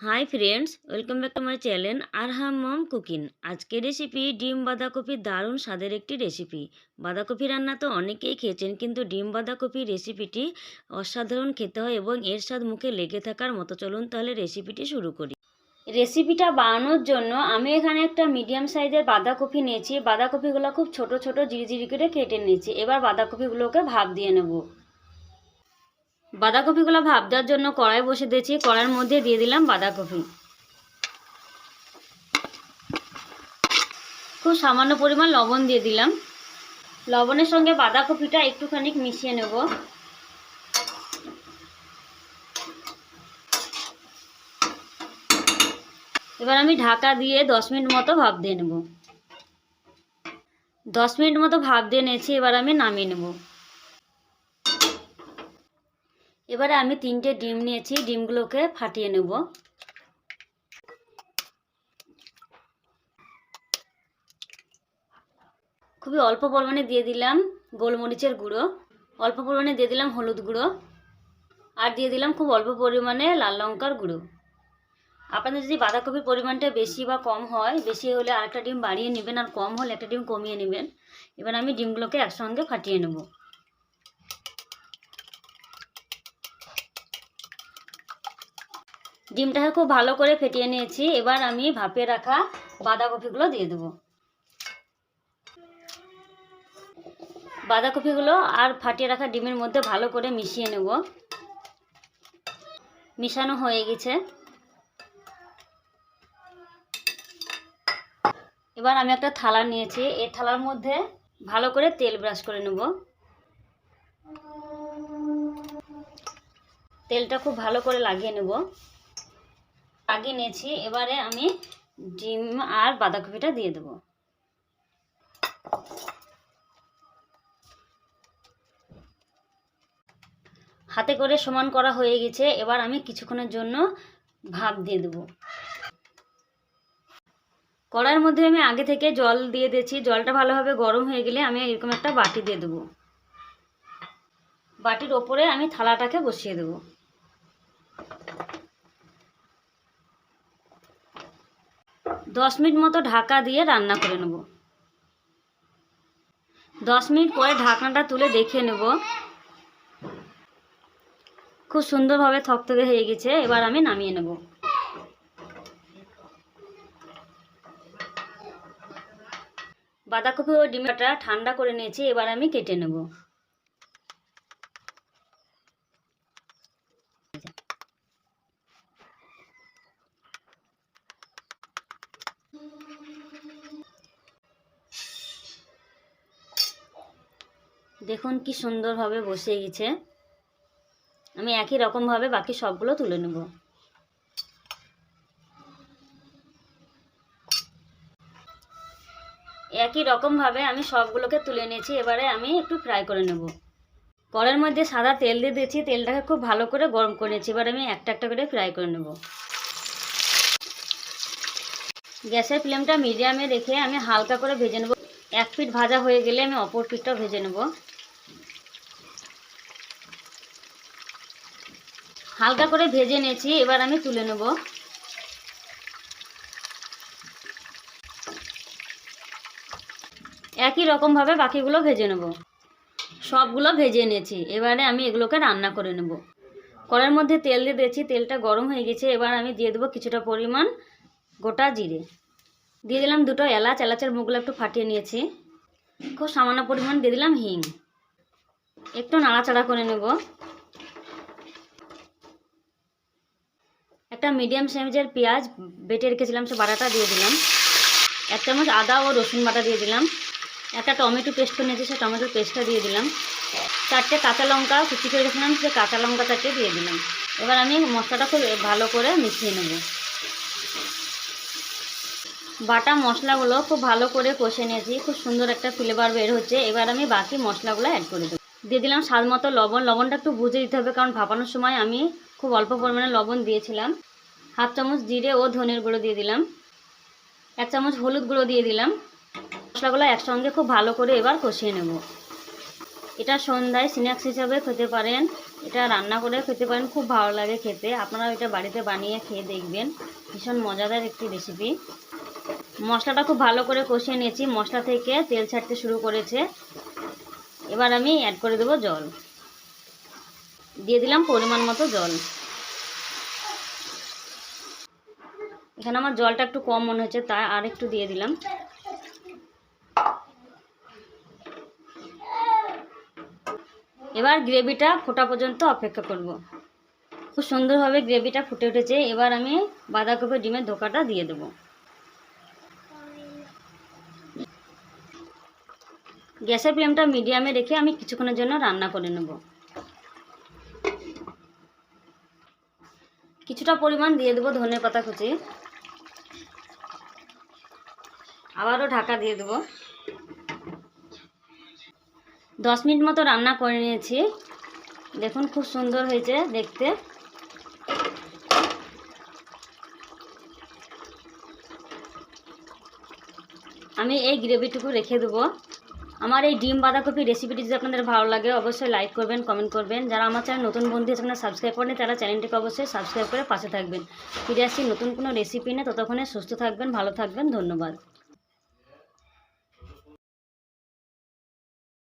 Hi friends welcome back to my channel Arham mom cooking আজকের recipe ডিম বাঁধাকপির দারুণ স্বাদের একটি রেসিপি বাঁধাকপি রান্না তো অনেকেই খেয়েছেন, কিন্তু ডিম বাঁধাকপির রেসিপিটি অসাধারণ খেতে হয় এবং এর স্বাদ মুখে লেগে থাকার মতো। চলুন তাহলে রেসিপিটি শুরু করি। রেসিপিটা বানানোর জন্য আমি এখানে একটা মিডিয়াম সাইজের বাঁধাকপি নিয়েছি। বাঁধাকপিগুলো খুব ছোট ছোট জিরিজিরি করে কেটে নিয়েছি। এবার বাঁধাকপিগুলোকে ভাপ দিয়ে নেব। বাঁধাকপিগুলো ভাপ দেওয়ার জন্য কড়াই বসে দিয়েছি। কড়াইয়ের মধ্যে দিয়ে দিলাম বাঁধাকপি। খুব সামান্য পরিমাণ লবণ দিয়ে দিলাম। লবণের সঙ্গে বাঁধাকপিটা একটুখানি মিশিয়ে নেব। এবার আমি ঢাকা দিয়ে দশ মিনিট মতো ভাপ দিয়ে নেব। দশ মিনিট মতো ভাপ দিয়ে নিয়েছি, এবার আমি নামিয়ে নেব। এবারে আমি তিনটে ডিম নিয়েছি, ডিমগুলোকে ফাটিয়ে নেব। খুবই অল্প পরিমাণে দিয়ে দিলাম গোলমরিচের গুঁড়ো, অল্প পরিমাণে দিয়ে দিলাম হলুদ গুঁড়ো, আর দিয়ে দিলাম খুব অল্প পরিমাণে লাল লঙ্কার গুঁড়ো। আপনাদের যদি বাঁধাকপির পরিমাণটা বেশি বা কম হয়, বেশি হলে আরেকটা ডিম বাড়িয়ে নেবেন আর কম হলে একটা ডিম কমিয়ে নেবেন, এবার আমি ডিমগুলোকে একসঙ্গে ফাটিয়ে নেব। ডিমটাকে খুব ভালো করে ফেটিয়ে নিয়েছি। এবার আমি ভাপে রাখা বাঁধাকপিগুলো দিয়ে দেবো। বাঁধাকপিগুলো আর ফাটিয়ে রাখা ডিমের মধ্যে ভালো করে মিশিয়ে নেব। মিশানো হয়ে গেছে। এবার আমি একটা থালা নিয়েছি। এই থালার মধ্যে ভালো করে তেল ব্রাশ করে নেব। তেলটা খুব ভালো করে লাগিয়ে নেব। লাগিয়ে নিয়েছি, এবারে আমি ডিম আর বাঁধাকপিটা দিয়ে দেবো। হাতে করে সমান করা হয়ে গেছে, এবার আমি কিছুক্ষণের জন্য ভাপ দিয়ে দেবো। কড়াইয়ের মধ্যে আমি আগে থেকে জল দিয়ে দিয়েছি, জলটা ভালোভাবে গরম হয়ে গেলে আমি এরকম একটা বাটি দিয়ে দেবো। বাটির ওপরে আমি থালাটাকে বসিয়ে দেবো। দশ মিনিট মতো ঢাকা দিয়ে রান্না করে নেব। দশ মিনিট পরে ঢাকনাটা তুলে দেখে নেব। খুব সুন্দরভাবে থকথকে হয়ে গেছে, এবার আমি নামিয়ে নেব। বাঁধাকপি ও ডিমটা ঠান্ডা করে নিয়েছি, এবার আমি কেটে নেব। দেখুন কি সুন্দরভাবে বসে গেছে। আমি একই রকমভাবে বাকি সবগুলো তুলে নেব। একই রকমভাবে আমি সবগুলোকে তুলে নিয়েছি, এবারে আমি একটু ফ্রাই করে নেব। কড়ের মধ্যে সাদা তেল দিয়ে দিয়েছি, তেলটাকে খুব ভালো করে গরম করে নিয়েছি, এবার আমি একটা একটা করে ফ্রাই করে নেব। গ্যাসের ফ্লেমটা মিডিয়ামে রেখে আমি হালকা করে ভেজে নেব। এক পিঠ ভাজা হয়ে গেলে আমি অপর পিঠটাও ভেজে নেব। হালকা করে ভেজে নিয়েছি, এবার আমি তুলে নেব। একই রকমভাবে বাকিগুলো ভেজে নেব। সবগুলো ভেজে নিয়েছি, এবারে আমি এগুলোকে রান্না করে নেব। কড়ার মধ্যে তেল দিয়ে দিয়েছি, তেলটা গরম হয়ে গেছে, এবার আমি দিয়ে দেবো কিছুটা পরিমাণ গোটা জিরে। দিয়ে দিলাম দুটো এলাচ, এলাচের মুখগুলো একটু ফাটিয়ে নিয়েছি। খুব সামান্য পরিমাণ দিয়ে দিলাম হিং। একটু নাড়াচাড়া করে নেব। একটা মিডিয়াম সাইজের পেঁয়াজ বেটে রেখেছিলাম, সে বাটাটা দিয়ে দিলাম। এক চামচ আদা ও রসুন বাটা দিয়ে দিলাম। একটা টমেটো পেস্ট করে নিয়েছি, সে টমেটোর পেস্টটা দিয়ে দিলাম। চারটে কাঁচা লঙ্কা কুচি করে রেখেছিলাম, সে কাঁচা লঙ্কা চারটে দিয়ে দিলাম। এবার আমি মশলাটা খুব ভালো করে মিশিয়ে নেব। বাটা মশলাগুলো খুব ভালো করে কষে নিয়েছি, খুব সুন্দর একটা ফ্লেভার বের হচ্ছে। এবার আমি বাকি মশলাগুলো অ্যাড করে দেবো। দিয়ে দিলাম স্বাদ মতো লবণ। লবণটা একটু বুঝে দিতে হবে, কারণ ভাপানোর সময় আমি খুব অল্প পরিমাণে লবণ দিয়েছিলাম। হাফ চামচ জিরে ও ধনের গুঁড়ো দিয়ে দিলাম। এক চামচ হলুদ গুঁড়ো দিয়ে দিলাম। মশলাগুলো একসঙ্গে খুব ভালো করে এবার কষিয়ে নেব। এটা সন্ধ্যায় স্ন্যাক্স হিসাবে খেতে পারেন, এটা রান্না করে খেতে পারেন, খুব ভালো লাগে খেতে। আপনারা এটা বাড়িতে বানিয়ে খেয়ে দেখবেন। ভীষণ মজাদার একটি রেসিপি মশলাটা খুব ভালো করে কষিয়ে নিয়েছি। মশলা থেকে তেল ছাড়তে শুরু করেছে। এবার আমি অ্যাড করে দেবো জল। দিয়ে দিলাম পরিমাণ মতো জল। এখানে আমার জলটা একটু কম মনে হচ্ছে তাই আর একটু দিয়ে দিলাম। এবার গ্রেভিটা ফোটা পর্যন্ত অপেক্ষা করব। খুব সুন্দরভাবে গ্রেভিটা ফুটে উঠেছে, এবার আমি বাঁধাকপি ডিমের ধোকাটা দিয়ে দেব। গ্যাসের ফ্লেমটা মিডিয়ামে রেখে আমি কিছুক্ষণের জন্য রান্না করে নেব। কিছুটা পরিমাণ দিয়ে দেবো ধনে পাতা কুচি। আবারও ঢাকা দিয়ে দেবো। দশ মিনিট মতো রান্না করে নিয়েছি। দেখুন খুব সুন্দর হয়েছে দেখতে। আমি এই গ্রেভিটুকু রেখে দেবো। আমার এই ডিম বাঁধাকপি রেসিপিটি যদি আপনাদের ভালো লাগে, অবশ্যই লাইক করবেন কমেন্ট করবেন। যারা আমার চ্যানেল নতুন বন্ধু সেখানে সাবস্ক্রাইব করেন তারা চ্যানেলটিকে অবশ্যই সাবস্ক্রাইব করে পাশে থাকবেন। ফিরে আসছি নতুন কোনো রেসিপি নিয়ে, ততক্ষণে সুস্থ থাকবেন, ভালো থাকবেন, ধন্যবাদ।